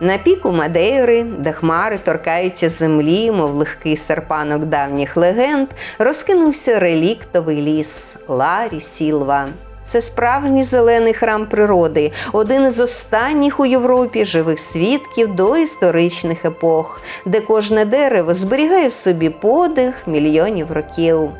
На піку Мадейри, де хмари торкаються землі, мов легкий серпанок давніх легенд, розкинувся реліктовий ліс Ларі Сілва. Це справжній зелений храм природи, один із останніх у Європі живих свідків до історичних епох, де кожне дерево зберігає в собі подих мільйонів років.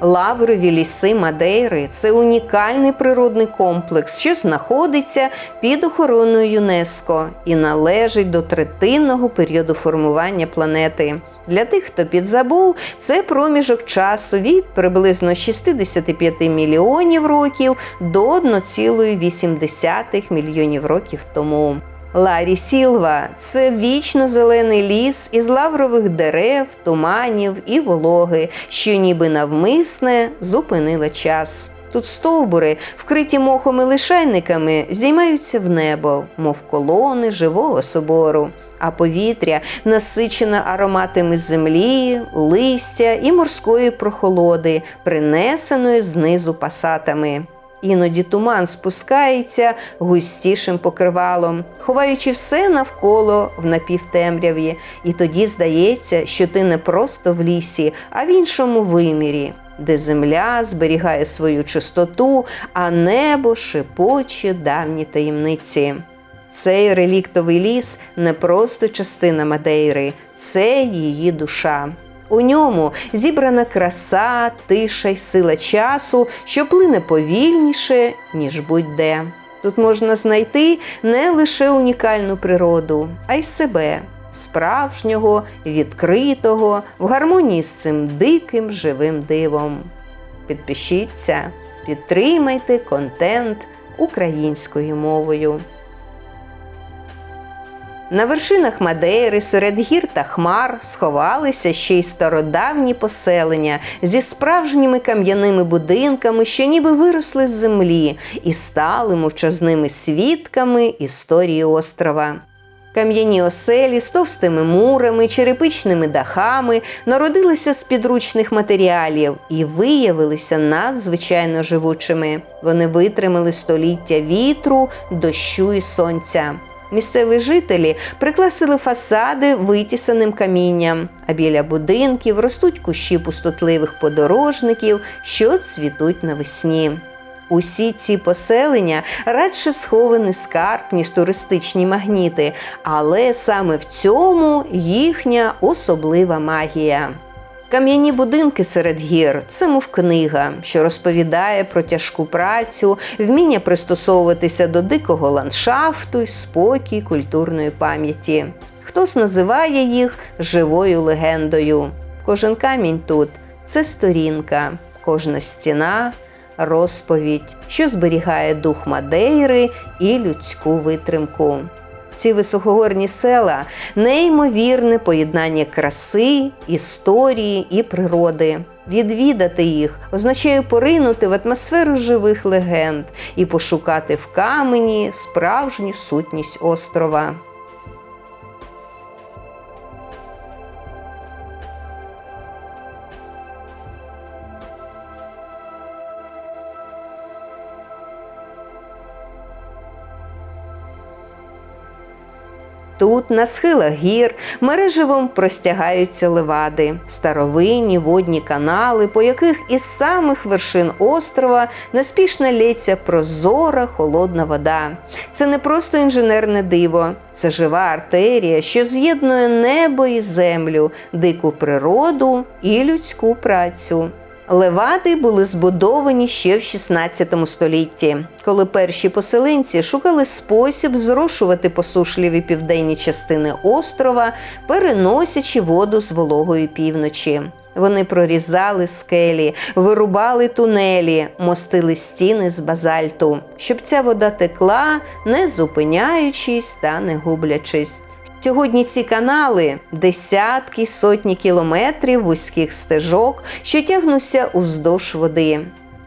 Лаврові ліси Мадейри це унікальний природний комплекс, що знаходиться під охороною ЮНЕСКО і належить до третинного періоду формування планети. Для тих, хто підзабув, це проміжок часу від приблизно 65 мільйонів років до 1,8 мільйонів років тому. Ларі Сілва це вічно зелений ліс із лаврових дерев, туманів і вологи, що ніби навмисне зупинила час. Тут стовбури, вкриті мохом і лишайниками, зіймаються в небо, мов колони живого собору. А повітря насичене ароматами землі, листя і морської прохолоди, принесеної знизу пасатами. Іноді туман спускається густішим покривалом, ховаючи все навколо в напівтемряві, і тоді здається, що ти не просто в лісі, а в іншому вимірі, де земля зберігає свою чистоту, а небо шепоче давні таємниці. Цей реліктовий ліс не просто частина Мадейри, це її душа. У ньому зібрана краса, тиша й сила часу, що плине повільніше, ніж будь-де. Тут можна знайти не лише унікальну природу, а й себе, справжнього, відкритого, в гармонії з цим диким живим дивом. Підпишіться, підтримайте контент українською мовою. На вершинах Мадейри серед гір та хмар сховалися ще й стародавні поселення зі справжніми кам'яними будинками, що ніби виросли з землі, і стали мовчазними свідками історії острова. Кам'яні оселі з товстими мурами, черепичними дахами народилися з підручних матеріалів і виявилися надзвичайно живучими. Вони витримали століття вітру, дощу і сонця. Місцеві жителі прикласили фасади витісаним камінням, а біля будинків ростуть кущі пустотливих подорожників, що цвітуть навесні. Усі ці поселення радше схований скарб, ніж туристичні магніти, але саме в цьому їхня особлива магія. Кам'яні будинки серед гір це мов книга, що розповідає про тяжку працю, вміння пристосовуватися до дикого ландшафту й спокій культурної пам'яті. Хтось називає їх живою легендою. Кожен камінь тут це сторінка, кожна стіна розповідь, що зберігає дух Мадейри і людську витримку. Ці високогорні села неймовірне поєднання краси, історії і природи. Відвідати їх означає поринути в атмосферу живих легенд і пошукати в камені справжню сутність острова. Тут, на схилах гір, мереживом простягаються левади, старовинні водні канали, по яких із самих вершин острова неспішно лється прозора холодна вода. Це не просто інженерне диво, це жива артерія, що з'єднує небо і землю, дику природу і людську працю. Левади були збудовані ще в 16 столітті, коли перші поселенці шукали спосіб зрошувати посушливі південні частини острова, переносячи воду з вологої півночі. Вони прорізали скелі, вирубали тунелі, мостили стіни з базальту, щоб ця вода текла, не зупиняючись та не гублячись. Сьогодні ці канали десятки сотні кілометрів вузьких стежок, що тягнуться уздовж води.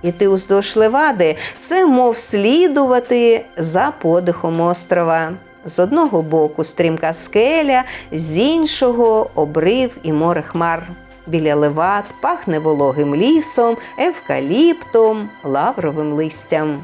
Іти уздовж левади це мов слідувати за подихом острова. З одного боку стрімка скеля, з іншого обрив і море хмар. Біля левад пахне вологим лісом, евкаліптом, лавровим листям.